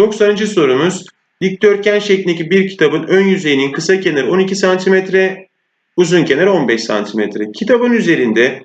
90. sorumuz dikdörtgen şeklindeki bir kitabın ön yüzeyinin kısa kenarı 12 cm, uzun kenarı 15 cm. Kitabın üzerinde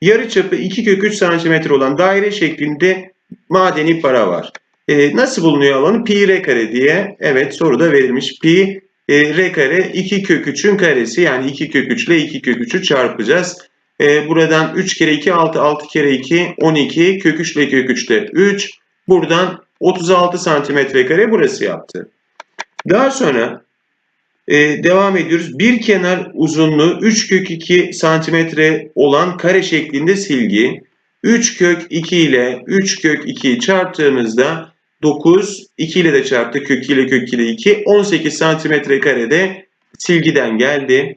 yarı çapı 2 kök 3 cm olan daire şeklinde madeni para var. Ee, nasıl bulunuyor alanı? Pi r kare diye. Evet soruda verilmiş. Pi e, r kare 2 kök 3'ün karesi yani 2 kök 3 ile 2 kök 3'ü çarpacağız. Ee, buradan 3 kere 2 6 6 kere 2 12 kök 3 ile kök 3 de 3. Buradan 36 santimetre kare burası yaptı. Daha sonra e, devam ediyoruz. Bir kenar uzunluğu 3 kök 2 santimetre olan kare şeklinde silgi. 3 kök 2 ile 3 kök 2'yi çarptığımızda 9, 2 ile de çarptı kök 2 ile kök 2 ile 2, 18 santimetre karede silgiden geldi.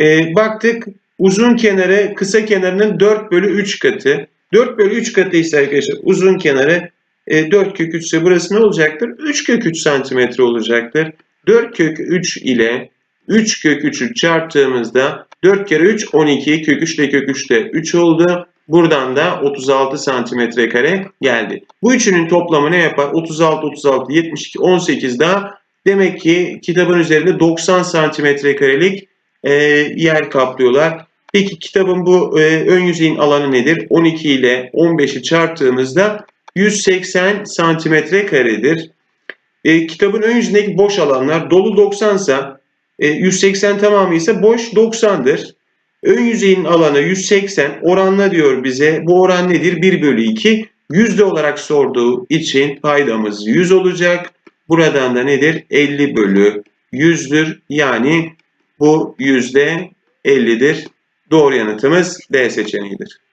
E, baktık uzun kenarı kısa kenarının 4 bölü 3 katı. 4 bölü 3 katı ise arkadaşlar uzun kenarı e, 4 kök 3 ise burası ne olacaktır? 3 kök 3 santimetre olacaktır. 4 kök 3 ile 3 kök 3'ü çarptığımızda 4 kere 3 12 kök 3 ile kök 3 de 3 oldu. Buradan da 36 santimetre kare geldi. Bu üçünün toplamı ne yapar? 36, 36, 72, 18 daha. Demek ki kitabın üzerinde 90 santimetre karelik e, yer kaplıyorlar. Peki kitabın bu e, ön yüzeyin alanı nedir? 12 ile 15'i çarptığımızda 180 santimetre karedir. E, kitabın ön yüzündeki boş alanlar dolu 90 ise e, 180 tamamı ise boş 90'dır. Ön yüzeyin alanı 180 oranla diyor bize. Bu oran nedir? 1 bölü 2. Yüzde olarak sorduğu için paydamız 100 olacak. Buradan da nedir? 50 bölü 100'dür. Yani bu yüzde 50'dir. Doğru yanıtımız D seçeneğidir.